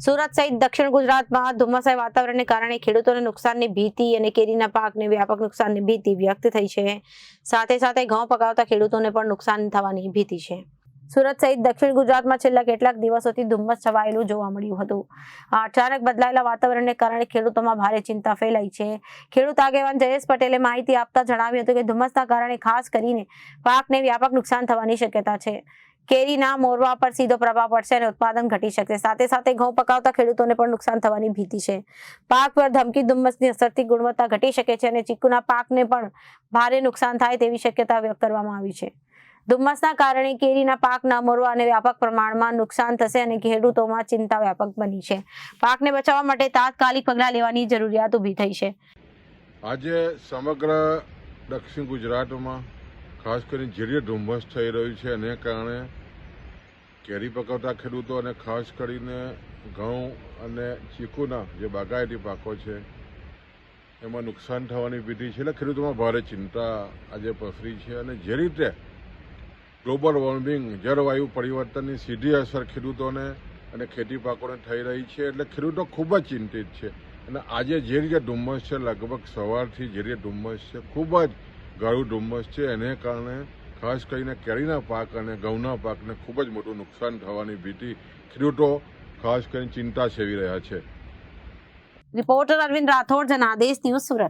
સુરત સહિત દક્ષિણ ગુજરાતમાં ધુમ્મસાય વાતાવરણને કારણે ખેડૂતોને નુકસાનની ભીતિ અને કેરીના પાકને વ્યાપક નુકસાનની ભીતિ વ્યક્ત થઈ છે. સાથે સાથે ઘઉં પકાવતા ખેડૂતોને પણ નુકસાન થવાની ભીતિ છે. સુરત સહિત દક્ષિણ ગુજરાતમાં છેલ્લા કેટલાક દિવસોથી ધુમ્મસ છવાયેલું જોવા મળ્યું હતું. અચાનક બદલાયેલા વાતાવરણને કારણે ખેડૂતોમાં ભારે ચિંતા ફેલાઈ છે. ખેડૂત આગેવાન જયેશ પટેલે માહિતી આપતા જણાવ્યું હતું કે ધુમ્મસના કારણે ખાસ કરીને પાકને વ્યાપક નુકસાન થવાની શક્યતા છે. કેરીના મોરવા પર સીધો પ્રભાવ પડશે અને ઉત્પાદન ઘટી શકે સાથે સાથે ઘઉં પકાવતા ખેડૂતોને પણ નુકસાન થવાની ભીતિ છે. પાક પર ધમકી, ધુમ્મસની અસરથી ગુણવત્તા ઘટી શકે છે અને ચીકુના પાકને પણ ભારે નુકસાન થાય તેવી શક્યતા વ્યક્ત કરવામાં આવી છે. ધુમ્મસના કારણે કેરીના પાકના મોરવા અને વ્યાપક પ્રમાણમાં નુકસાન થશે અને ખેડૂતોમાં ચિંતા વ્યાપક બની છે. પાકને બચાવવા માટે તાત્કાલિક પગલાં લેવાની જરૂરિયાત ઊભી થઈ છે. આજે સમગ્ર દક્ષિણ ગુજરાતમાં ખાસ કરીને ઝેરીય ધુમ્મસ થઈ રહ્યું છે, એને કારણે કેરી પકવતા ખેડૂતો અને ખાસ કરીને ઘઉં અને ચીકુના જે બાગાયતી પાકો છે, એમાં નુકસાન થવાની ભીતિ છે એટલે ખેડૂતોમાં ભારે ચિંતા આજે પસરી છે અને જે રીતે ગ્લોબલ વોર્મિંગ, જળવાયુ પરિવર્તનની સીધી અસર ખેડૂતોને અને ખેતી પાકોને થઈ રહી છે એટલે ખેડૂતો ખૂબ જ ચિંતિત છે. અને આજે જે રીતે ધુમ્મસ છે, લગભગ સવારથી જે રીતે ધુમ્મસ છે, ખૂબ જ ગાળું ધુમ્મસ છે, એને કારણે ખાસ કરીને કેરીના પાક અને ઘઉંના પાકને ખૂબ જ મોટું નુકસાન થવાની ભીતિ ખેડૂતો ખાસ કરીને ચિંતા સેવી રહ્યા છે. Reporter Arvind Rathod, Janadesh news Surat.